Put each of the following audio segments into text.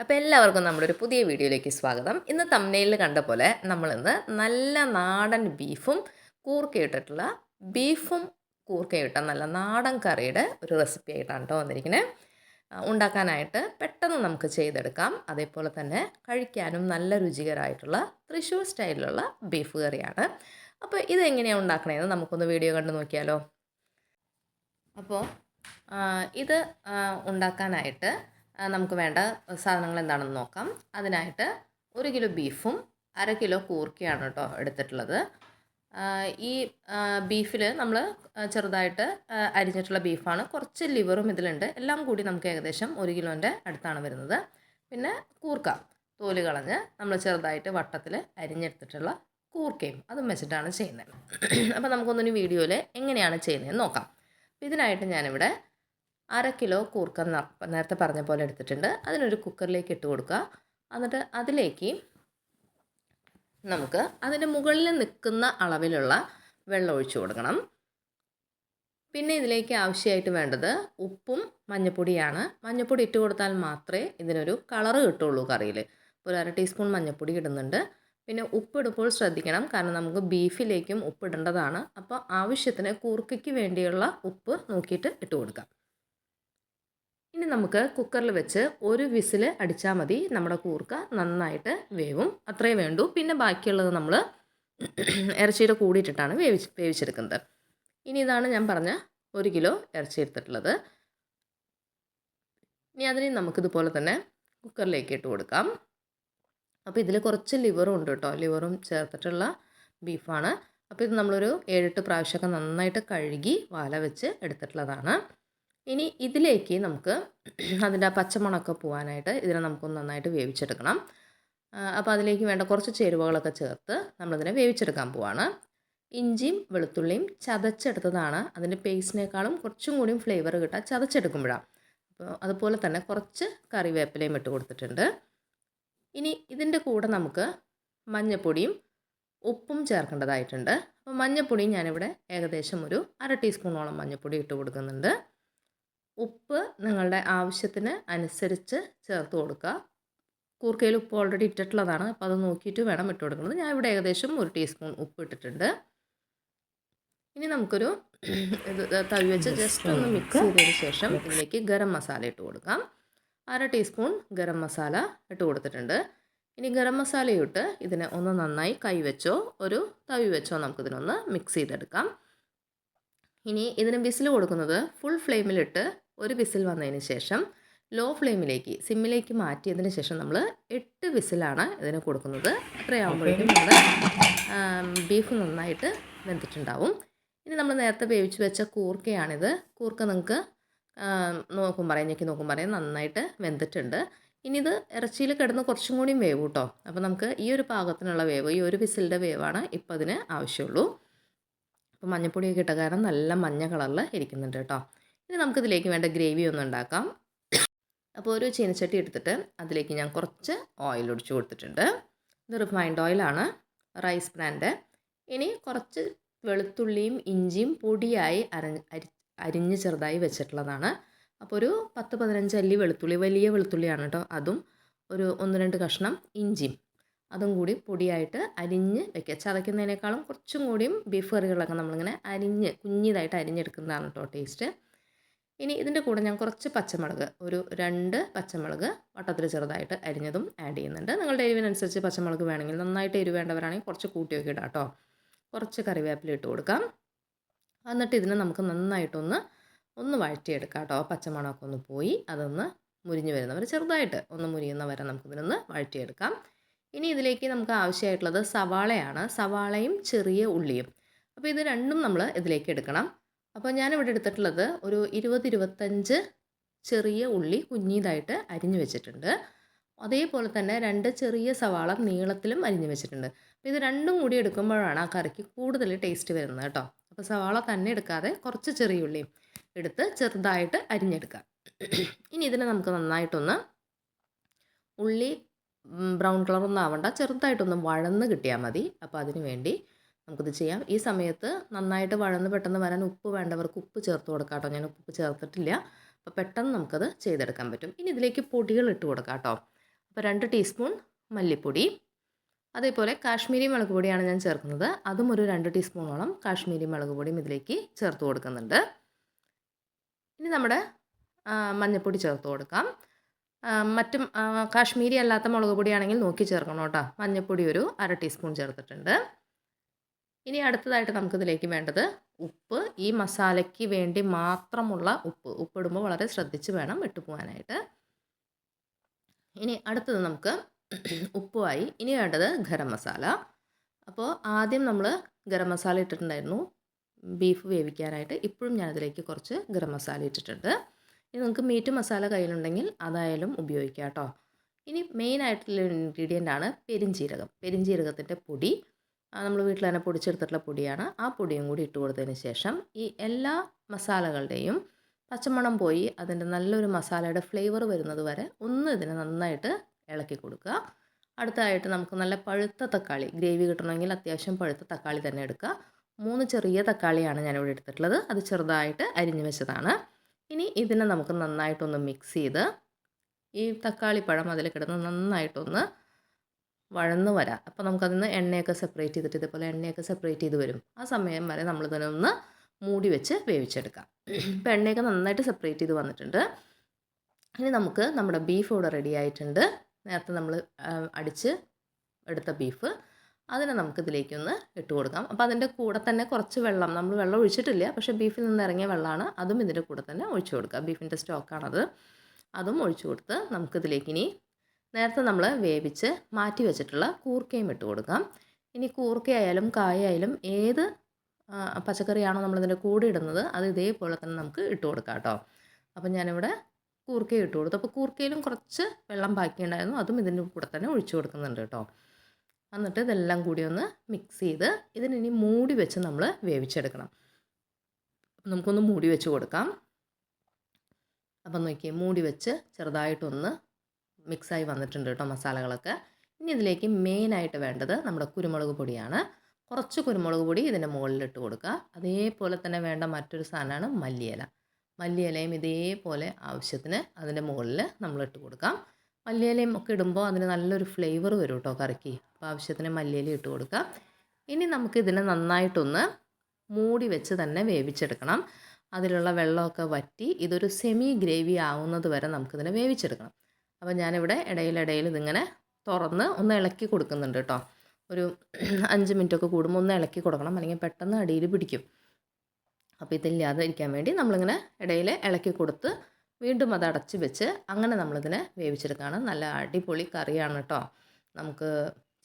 അപ്പോൾ എല്ലാവർക്കും നമ്മുടെ ഒരു പുതിയ വീഡിയോയിലേക്ക് സ്വാഗതം. ഇന്ന് തമ്മനയിൽ കണ്ട പോലെ നമ്മളിന്ന് നല്ല നാടൻ ബീഫും കൂർക്കയിട്ടിട്ടുള്ള ബീഫും കൂർക്കയിട്ട നല്ല നാടൻ കറിയുടെ ഒരു റെസിപ്പി ആയിട്ടാണ് കേട്ടോ വന്നിരിക്കുന്നത് ഉണ്ടാക്കാനായിട്ട് പെട്ടെന്ന് നമുക്ക് ചെയ്തെടുക്കാം. അതേപോലെ തന്നെ കഴിക്കാനും നല്ല രുചികരമായിട്ടുള്ള തൃശ്ശൂർ സ്റ്റൈലിലുള്ള ബീഫ് കറിയാണ്. അപ്പോൾ ഇതെങ്ങനെയാണ് ഉണ്ടാക്കണതെന്ന് നമുക്കൊന്ന് വീഡിയോ കണ്ട് നോക്കിയാലോ. അപ്പോൾ ഇത് ഉണ്ടാക്കാനായിട്ട് നമുക്ക് വേണ്ട സാധനങ്ങൾ എന്താണെന്ന് നോക്കാം. അതിനായിട്ട് ഒരു കിലോ ബീഫും അര കിലോ കൂർക്കയാണ് കേട്ടോ എടുത്തിട്ടുള്ളത്. ഈ ബീഫിൽ നമ്മൾ ചെറുതായിട്ട് അരിഞ്ഞിട്ടുള്ള ബീഫാണ്. കുറച്ച് ലിവറും ഇതിലുണ്ട്. എല്ലാം കൂടി നമുക്ക് ഏകദേശം ഒരു കിലോന്റെ അടുത്താണ് വരുന്നത്. പിന്നെ കൂർക്ക തോൽ കളഞ്ഞ് നമ്മൾ ചെറുതായിട്ട് വട്ടത്തിൽ അരിഞ്ഞെടുത്തിട്ടുള്ള കൂർക്കയും അതും വെച്ചിട്ടാണ് ചെയ്യുന്നത്. അപ്പോൾ നമുക്കൊന്നൊരു വീഡിയോയിൽ എങ്ങനെയാണ് ചെയ്യുന്നതെന്ന് നോക്കാം. അപ്പോൾ ഇതിനായിട്ട് ഞാനിവിടെ അര കിലോ കൂർക്കം നേരത്തെ പറഞ്ഞ പോലെ എടുത്തിട്ടുണ്ട്. അതിനൊരു കുക്കറിലേക്ക് ഇട്ട് കൊടുക്കുക. എന്നിട്ട് അതിലേക്ക് നമുക്ക് അതിന്റെ മുകളിൽ നിൽക്കുന്ന അളവിലുള്ള വെള്ളം ഒഴിച്ചു കൊടുക്കണം. പിന്നെ ഇതിലേക്ക് ആവശ്യമായിട്ട് വേണ്ടത് ഉപ്പും മഞ്ഞപ്പൊടിയാണ്. മഞ്ഞപ്പൊടി ഇട്ട് കൊടുത്താൽ മാത്രമേ ഇതിനൊരു കളറ് കിട്ടുള്ളൂ കറിയിൽ. ഒരു അര ടീസ്പൂൺ മഞ്ഞപ്പൊടി ഇടുന്നുണ്ട്. പിന്നെ ഉപ്പിടുമ്പോൾ ശ്രദ്ധിക്കണം. കാരണം നമുക്ക് ബീഫിലേക്കും ഉപ്പിടേണ്ടതാണ് അപ്പോൾ ആവശ്യത്തിന് കൂർക്കയ്ക്ക് വേണ്ടിയുള്ള ഉപ്പ് നോക്കിയിട്ട് ഇട്ട് കൊടുക്കാം. ഇനി നമുക്ക് കുക്കറിൽ വെച്ച് ഒരു വിസിൽ അടിച്ചാൽ മതി. നമ്മുടെ കൂർക്ക നന്നായിട്ട് വേവും. അത്രേ വേണ്ടൂ. പിന്നെ ബാക്കിയുള്ളത് നമ്മൾ ഇറച്ചിയുടെ കൂടിയിട്ടിട്ടാണ് വേവിച്ച് വേവിച്ചെടുക്കുന്നത്. ഇനി ഇതാണ് ഞാൻ പറഞ്ഞ ഒരു കിലോ ഇറച്ചി എടുത്തിട്ടുള്ളത്. ഇനി അതിന് നമുക്കിതുപോലെ തന്നെ കുക്കറിലേക്ക് ഇട്ട് കൊടുക്കാം. അപ്പോൾ ഇതിൽ കുറച്ച് ലിവറും ഉണ്ട് കേട്ടോ. ലിവറും ചേർത്തിട്ടുള്ള ബീഫാണ് അപ്പോൾ ഇത് നമ്മളൊരു ഏഴെട്ട് പ്രാവശ്യമൊക്കെ നന്നായിട്ട് കഴുകി വാല വെച്ച് എടുത്തിട്ടുള്ളതാണ്. ഇനി ഇതിലേക്ക് നമുക്ക് അതിന്റെ ആ പച്ചമണമൊക്കെ പോകാനായിട്ട് ഇതിനെ നമുക്കൊന്ന് നന്നായിട്ട് വേവിച്ചെടുക്കണം. അപ്പോൾ അതിലേക്ക് വേണ്ട കുറച്ച് ചേരുവകളൊക്കെ ചേർത്ത് നമ്മളിതിനെ വേവിച്ചെടുക്കാൻ പോവാണ്. ഇഞ്ചിയും വെളുത്തുള്ളിയും ചതച്ചെടുത്തതാണ്. അതിന്റെ പേസ്റ്റിനേക്കാളും കുറച്ചും കൂടിയും ഫ്ലേവർ കിട്ടാൻ ചതച്ചെടുക്കുമ്പോഴാണ്. അപ്പോൾ അതുപോലെ തന്നെ കുറച്ച് കറിവേപ്പിലയും ഇട്ട് കൊടുത്തിട്ടുണ്ട്. ഇനി ഇതിന്റെ കൂടെ നമുക്ക് മഞ്ഞപ്പൊടിയും ഉപ്പും ചേർക്കേണ്ടതായിട്ടുണ്ട്. അപ്പോൾ മഞ്ഞൾപ്പൊടി ഞാനിവിടെ ഏകദേശം ഒരു അര ടീസ്പൂണോളം മഞ്ഞൾപ്പൊടി ഇട്ട് കൊടുക്കുന്നുണ്ട്. ഉപ്പ് നിങ്ങളുടെ ആവശ്യത്തിന് അനുസരിച്ച് ചേർത്ത് കൊടുക്കുക. കൂർക്കയിൽ ഉപ്പ് ഓൾറെഡി ഇട്ടിട്ടുള്ളതാണ്. അപ്പോൾ അത് നോക്കിയിട്ട് വേണം ഇട്ട് കൊടുക്കുന്നത്. ഞാൻ ഇവിടെ ഏകദേശം ഒരു ടീസ്പൂൺ ഉപ്പ് ഇട്ടിട്ടുണ്ട്. ഇനി നമുക്കൊരു ഇത് തവി വെച്ച് ജസ്റ്റ് ഒന്ന് മിക്സ് ചെയ്തതിന് ശേഷം ഇതിലേക്ക് ഗരം മസാല ഇട്ട് കൊടുക്കാം. അര ടീസ്പൂൺ ഗരം മസാല ഇട്ട് കൊടുത്തിട്ടുണ്ട്. ഇനി ഗരം മസാലയിട്ട് ഇതിനെ ഒന്ന് നന്നായി കൈവച്ചോ ഒരു തവി വെച്ചോ നമുക്കിതിനൊന്ന് മിക്സ് ചെയ്തെടുക്കാം. ഇനി ഇതിന് വിസിൽ കൊടുക്കുന്നത് ഫുൾ ഫ്ലെയിമിലിട്ട് ഒരു വിസിൽ വന്നതിന് ശേഷം ലോ ഫ്ലെയിമിലേക്ക് സിമ്മിലേക്ക് മാറ്റിയതിന് ശേഷം നമ്മൾ എട്ട് വിസിലാണ് ഇതിന് കൊടുക്കുന്നത്. അത്രയാകുമ്പോഴേക്കും നമ്മുടെ ബീഫ് നന്നായിട്ട് വെന്തിട്ടുണ്ടാവും. ഇനി നമ്മൾ നേരത്തെ വേവിച്ച് വെച്ച കൂർക്കയാണിത്. കൂർക്ക നിങ്ങൾക്ക് നോക്കും പറയാം ഞെക്കി നോക്കും പറയാം നന്നായിട്ട് വെന്തിട്ടുണ്ട്. ഇനി ഇത് ഇറച്ചിയിൽ കിടന്ന് കുറച്ചും കൂടിയും വേവ് കേട്ടോ അപ്പോൾ നമുക്ക് ഈ ഒരു പാകത്തിനുള്ള വേവ് ഈ ഒരു വിസിലിന്റെ വേവാണ് ഇപ്പോൾ അതിന് ആവശ്യമുള്ളൂ അപ്പോൾ മഞ്ഞപ്പൊടിയൊക്കെ ഇട്ട കാരണം നല്ല മഞ്ഞ കളറിൽ ഇരിക്കുന്നുണ്ട് കേട്ടോ ഇനി നമുക്കിതിലേക്ക് വേണ്ട ഗ്രേവി ഒന്ന് ഉണ്ടാക്കാം. അപ്പോൾ ഒരു ചീനച്ചട്ടി എടുത്തിട്ട് അതിലേക്ക് ഞാൻ കുറച്ച് ഓയിൽ ഒഴിച്ചു കൊടുത്തിട്ടുണ്ട്. ഇത് റിഫൈൻഡ് ഓയിലാണ് റൈസ് ബ്രാൻഡ് ഇനി കുറച്ച് വെളുത്തുള്ളിയും ഇഞ്ചിയും പൊടിയായി അരി അരിഞ്ഞ് ചെറുതായി വെച്ചിട്ടുള്ളതാണ്. അപ്പോൾ ഒരു പത്ത് പതിനഞ്ച് അല്ലി വെളുത്തുള്ളി വലിയ വെളുത്തുള്ളിയാണ് കേട്ടോ അതും. ഒരു ഒന്ന് രണ്ട് കഷ്ണം ഇഞ്ചിയും. അതും കൂടി പൊടിയായിട്ട് അരിഞ്ഞ് വെക്കുക. ചതയ്ക്കുന്നതിനേക്കാളും കുറച്ചും കൂടിയും ബീഫ് കറികളൊക്കെ നമ്മളിങ്ങനെ അരിഞ്ഞ് കുഞ്ഞിതായിട്ട് അരിഞ്ഞെടുക്കുന്നതാണ് കേട്ടോ ടേസ്റ്റ് ഇനി ഇതിന്റെ കൂടെ ഞാൻ കുറച്ച് പച്ചമുളക് ഒരു രണ്ട് പച്ചമുളക് വട്ടത്തിൽ ചെറുതായിട്ട് അരിഞ്ഞതും ആഡ് ചെയ്യുന്നുണ്ട്. നിങ്ങളുടെ എരിവിനനുസരിച്ച് പച്ചമുളക് വേണമെങ്കിൽ നന്നായിട്ട് എരിവ് വേണ്ടവരാണെങ്കിൽ കുറച്ച് കൂട്ടിയൊക്കെ ഇടാം കേട്ടോ. കുറച്ച് കറിവേപ്പില ഇട്ട് കൊടുക്കാം. എന്നിട്ട് ഇതിനെ നമുക്ക് നന്നായിട്ടൊന്ന് ഒന്ന് വഴറ്റിയെടുക്കാം കേട്ടോ. പച്ചമണമൊക്കെ ഒന്ന് പോയി അതൊന്ന് മുരിഞ്ഞ് വരുന്നവർ ചെറുതായിട്ട് ഒന്ന് മുരിയുന്ന വരെ നമുക്കിതിനൊന്ന് വഴറ്റിയെടുക്കാം. ഇനി ഇതിലേക്ക് നമുക്ക് ആവശ്യമായിട്ടുള്ളത് സവാളയാണ്. സവാളയും ചെറിയ ഉള്ളിയും. അപ്പോൾ ഇത് രണ്ടും നമ്മൾ ഇതിലേക്ക് എടുക്കണം. അപ്പോൾ ഞാനിവിടെ എടുത്തിട്ടുള്ളത് ഒരു ഇരുപത് ഇരുപത്തഞ്ച് ചെറിയ ഉള്ളി കുഞ്ഞിതായിട്ട് അരിഞ്ഞു വെച്ചിട്ടുണ്ട്. അതേപോലെ തന്നെ രണ്ട് ചെറിയ സവാള നീളത്തിലും അരിഞ്ഞു വെച്ചിട്ടുണ്ട്. അപ്പോൾ ഇത് രണ്ടും കൂടി എടുക്കുമ്പോഴാണ് ആ കറിക്ക് കൂടുതൽ ടേസ്റ്റ് വരുന്നത് കേട്ടോ. അപ്പോൾ സവാള തന്നെ എടുക്കാതെ കുറച്ച് ചെറിയ ഉള്ളിയും എടുത്ത് ചെറുതായിട്ട് അരിഞ്ഞെടുക്കാം. ഇനി ഇതിനെ നമുക്ക് നന്നായിട്ടൊന്ന് ഉള്ളി ബ്രൗൺ കളറൊന്നും ആവണ്ട. ചെറുതായിട്ടൊന്ന് വഴന്ന് കിട്ടിയാൽ മതി. അപ്പോൾ അതിന് വേണ്ടി നമുക്കിത് ചെയ്യാം. ഈ സമയത്ത് നന്നായിട്ട് വഴന്ന് പെട്ടെന്ന് വരാൻ ഉപ്പ് വേണ്ടവർക്ക് ഉപ്പ് ചേർത്ത് കൊടുക്കാം കേട്ടോ. ഞാൻ ഉപ്പ് ചേർത്തിട്ടില്ല. അപ്പോൾ പെട്ടെന്ന് നമുക്കത് ചെയ്തെടുക്കാൻ പറ്റും. ഇനി ഇതിലേക്ക് പൊടികൾ ഇട്ട് കൊടുക്കാം കേട്ടോ. അപ്പോൾ രണ്ട് ടീസ്പൂൺ മല്ലിപ്പൊടി അതേപോലെ കാശ്മീരി മുളക് പൊടിയാണ് ഞാൻ ചേർക്കുന്നത്. അതും ഒരു രണ്ട് ടീസ്പൂണോളം കാശ്മീരി മുളക് പൊടിയും ഇതിലേക്ക് ചേർത്ത് കൊടുക്കുന്നുണ്ട്. ഇനി നമ്മുടെ മഞ്ഞൾപ്പൊടി ചേർത്ത് കൊടുക്കാം. മറ്റും കാശ്മീരി അല്ലാത്ത മുളക് പൊടിയാണെങ്കിൽ നോക്കി ചേർക്കണം കേട്ടോ. മഞ്ഞൾപ്പൊടി ഒരു അര ടീസ്പൂൺ ചേർത്തിട്ടുണ്ട്. ഇനി അടുത്തതായിട്ട് നമുക്കിതിലേക്ക് വേണ്ടത് ഉപ്പ്. ഈ മസാലയ്ക്ക് വേണ്ടി മാത്രമുള്ള ഉപ്പ്. ഉപ്പിടുമ്പോൾ വളരെ ശ്രദ്ധിച്ച് വേണം ഇട്ടുപോകാനായിട്ട് ഇനി അടുത്തത് നമുക്ക് ഉപ്പുമായി. ഇനി വേണ്ടത് ഗരം മസാല. അപ്പോൾ ആദ്യം നമ്മൾ ഗരം മസാല ഇട്ടിട്ടുണ്ടായിരുന്നു. ബീഫ് വേവിക്കാനായിട്ട്. ഇപ്പോഴും ഞാനതിലേക്ക് കുറച്ച് ഗരം മസാല ഇട്ടിട്ടുണ്ട്. ഇനി നിങ്ങൾക്ക് മീറ്റ് മസാല കയ്യിലുണ്ടെങ്കിൽ അതായാലും ഉപയോഗിക്കാം കേട്ടോ. ഇനി മെയിനായിട്ടുള്ള ഇൻഗ്രീഡിയന്റ് ആണ് പെരിഞ്ചീരകം. പെരിഞ്ചീരകത്തിന്റെ പൊടി. നമ്മൾ വീട്ടിൽ തന്നെ പൊടിച്ചെടുത്തിട്ടുള്ള പൊടിയാണ്. ആ പൊടിയും കൂടി ഇട്ട് കൊടുത്തതിന് ശേഷം ഈ എല്ലാ മസാലകളുടെയും പച്ചമണം പോയി അതിന്റെ നല്ലൊരു മസാലയുടെ ഫ്ലേവർ വരുന്നത് വരെ ഒന്ന് ഇതിനെ നന്നായിട്ട് ഇളക്കി കൊടുക്കുക. അടുത്തതായിട്ട് നമുക്ക് നല്ല പഴുത്ത തക്കാളി ഗ്രേവി കിട്ടണമെങ്കിൽ അത്യാവശ്യം പഴുത്ത തക്കാളി തന്നെ എടുക്കുക. മൂന്ന് ചെറിയ തക്കാളിയാണ് ഞാനിവിടെ എടുത്തിട്ടുള്ളത്. അത് ചെറുതായിട്ട് അരിഞ്ഞു വെച്ചതാണ്. ഇനി ഇതിനെ നമുക്ക് നന്നായിട്ടൊന്ന് മിക്സ് ചെയ്ത് ഈ തക്കാളി പഴം അതിൽ കിടന്ന് നന്നായിട്ടൊന്ന് വഴന്ന് വരാം. അപ്പോൾ നമുക്കതിൽ നിന്ന് എണ്ണയൊക്കെ സെപ്പറേറ്റ് ചെയ്തിട്ട് ഇതേപോലെ എണ്ണയൊക്കെ സെപ്പറേറ്റ് ചെയ്ത് വരും. ആ സമയം വരെ നമ്മളിതിനെ ഒന്ന് മൂടി വെച്ച് വേവിച്ചെടുക്കാം. ഇപ്പോൾ എണ്ണയൊക്കെ നന്നായിട്ട് സെപ്പറേറ്റ് ചെയ്ത് വന്നിട്ടുണ്ട്. ഇനി നമുക്ക് നമ്മുടെ ബീഫ് ഇവിടെ റെഡി ആയിട്ടുണ്ട്. നേരത്തെ നമ്മൾ അടിച്ച് എടുത്ത ബീഫ് അതിനെ നമുക്ക് ഇതിലേക്കൊന്ന് ഇട്ട് കൊടുക്കാം. അപ്പോൾ അതിന്റെ കൂടെ തന്നെ കുറച്ച് വെള്ളം നമ്മൾ വെള്ളം ഒഴിച്ചിട്ടില്ല പക്ഷേ ബീഫിൽ നിന്ന് ഇറങ്ങിയ വെള്ളമാണ് അതും ഇതിന്റെ കൂടെ തന്നെ ഒഴിച്ചു കൊടുക്കുക ബീഫിന്റെ സ്റ്റോക്കാണത് അതും ഒഴിച്ചു കൊടുത്ത് നമുക്കിതിലേക്ക് ഇനി നേരത്തെ നമ്മൾ വേവിച്ച് മാറ്റി വെച്ചിട്ടുള്ള കൂർക്കയും ഇട്ട് കൊടുക്കാം. ഇനി കൂർക്കയായാലും കായായാലും ഏത് പച്ചക്കറിയാണോ നമ്മളിതിന്റെ കൂടെ ഇടുന്നത് അത് ഇതേപോലെ തന്നെ നമുക്ക് ഇട്ട് കൊടുക്കാം കേട്ടോ. അപ്പം ഞാനിവിടെ കൂർക്കയും ഇട്ട് കൊടുത്തു. അപ്പോൾ കൂർക്കയിലും കുറച്ച് വെള്ളം ബാക്കിയുണ്ടായിരുന്നു. അതും ഇതിന്റെ കൂടെ തന്നെ ഒഴിച്ചു കൊടുക്കുന്നുണ്ട് കേട്ടോ. എന്നിട്ട് ഇതെല്ലാം കൂടി ഒന്ന് മിക്സ് ചെയ്ത് ഇതിനി മൂടി വെച്ച് നമ്മൾ വേവിച്ചെടുക്കണം. നമുക്കൊന്ന് മൂടി വെച്ച് കൊടുക്കാം. അപ്പം നോക്കിയേ മൂടി വെച്ച് ചെറുതായിട്ടൊന്ന് മിക്സായി വന്നിട്ടുണ്ട് കേട്ടോ മസാലകളൊക്കെ. ഇനി ഇതിലേക്ക് മെയിനായിട്ട് വേണ്ടത് നമ്മുടെ കുരുമുളക് പൊടിയാണ്. കുറച്ച് കുരുമുളക് പൊടി ഇതിന്റെ മുകളിലിട്ട് കൊടുക്കുക. അതേപോലെ തന്നെ വേണ്ട മറ്റൊരു സാധനമാണ് മല്ലിയില. മല്ലിയിലയും ഇതേപോലെ ആവശ്യത്തിന് അതിന്റെ മുകളിൽ നമ്മൾ ഇട്ട് കൊടുക്കാം. മല്ലിയിലയും ഒക്കെ ഇടുമ്പോൾ അതിന് നല്ലൊരു ഫ്ലേവർ വരും കേട്ടോ കറിക്ക്. അപ്പോൾ ആവശ്യത്തിന് മല്ലിയില ഇട്ട് കൊടുക്കാം. ഇനി നമുക്ക് ഇതിനെ നന്നായിട്ടൊന്ന് മൂടി വെച്ച് തന്നെ വേവിച്ചെടുക്കണം. അതിലുള്ള വെള്ളമൊക്കെ വറ്റി ഇതൊരു സെമി ഗ്രേവി ആവുന്നത് വരെ നമുക്കിതിനെ വേവിച്ചെടുക്കണം. അപ്പോൾ ഞാനിവിടെ ഇടയിലിടയിൽ ഇതിങ്ങനെ തുറന്ന് ഒന്ന് ഇളക്കി കൊടുക്കുന്നുണ്ട് കേട്ടോ. ഒരു അഞ്ച് മിനിറ്റൊക്കെ കൂടുമ്പോൾ ഒന്ന് ഇളക്കി കൊടുക്കണം. അല്ലെങ്കിൽ പെട്ടെന്ന് അടിയിൽ പിടിക്കും. അപ്പോൾ ഇതില്ലാതെ ഇരിക്കാൻ വേണ്ടി നമ്മളിങ്ങനെ ഇടയിൽ ഇളക്കി കൊടുത്ത് വീണ്ടും അത് അടച്ച് വെച്ച് അങ്ങനെ നമ്മളിതിനെ വേവിച്ചെടുക്കുകയാണ്. നല്ല അടിപൊളി കറിയാണ് കേട്ടോ. നമുക്ക്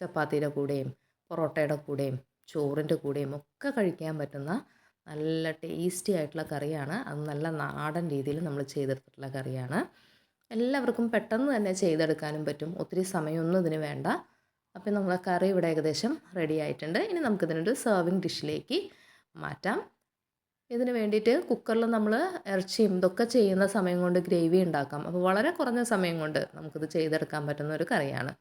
ചപ്പാത്തിയുടെ കൂടെയും പൊറോട്ടയുടെ കൂടെയും ചോറിന്റെ കൂടെയും ഒക്കെ കഴിക്കാൻ പറ്റുന്ന നല്ല ടേസ്റ്റി ആയിട്ടുള്ള കറിയാണ്. അത് നല്ല നാടൻ രീതിയിൽ നമ്മൾ ചെയ്തെടുത്തിട്ടുള്ള കറിയാണ്. എല്ലാവർക്കും പെട്ടെന്ന് തന്നെ ചെയ്തെടുക്കാനും പറ്റും. ഒത്തിരി സമയമൊന്നും ഇതിന് വേണ്ട. അപ്പോൾ നമ്മളെ കറി ഇവിടെ ഏകദേശം റെഡി ആയിട്ടുണ്ട്. ഇനി നമുക്കിതിനൊരു സെർവിങ് ഡിഷിലേക്ക് മാറ്റാം. ഇതിന് വേണ്ടിയിട്ട് കുക്കറിൽ നമ്മൾ ഇറച്ചിയും ഇതൊക്കെ ചെയ്യുന്ന സമയം കൊണ്ട് ഗ്രേവി ഉണ്ടാക്കാം. അപ്പോൾ വളരെ കുറഞ്ഞ സമയം കൊണ്ട് നമുക്കിത് ചെയ്തെടുക്കാൻ പറ്റുന്ന ഒരു കറിയാണ്.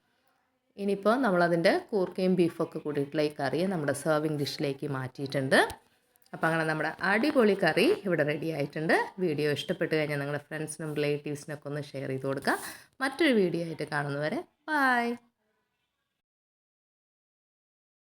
ഇനിയിപ്പോൾ നമ്മളതിന്റെ കൂർക്കയും ബീഫൊക്കെ കൂടിയിട്ടുള്ള ഈ കറി നമ്മുടെ സെർവിങ് ഡിഷിലേക്ക് മാറ്റിയിട്ടുണ്ട്. അപ്പോൾ അങ്ങനെ നമ്മുടെ അടിപൊളി കറി ഇവിടെ റെഡി ആയിട്ടുണ്ട്. വീഡിയോ ഇഷ്ടപ്പെട്ട് കഴിഞ്ഞാൽ നിങ്ങളുടെ ഫ്രണ്ട്സിനും റിലേറ്റീവ്സിനൊക്കെ ഒന്ന് ഷെയർ ചെയ്ത് കൊടുക്കുക. മറ്റൊരു വീഡിയോ ആയിട്ട് കാണുന്നവരെ ബായ്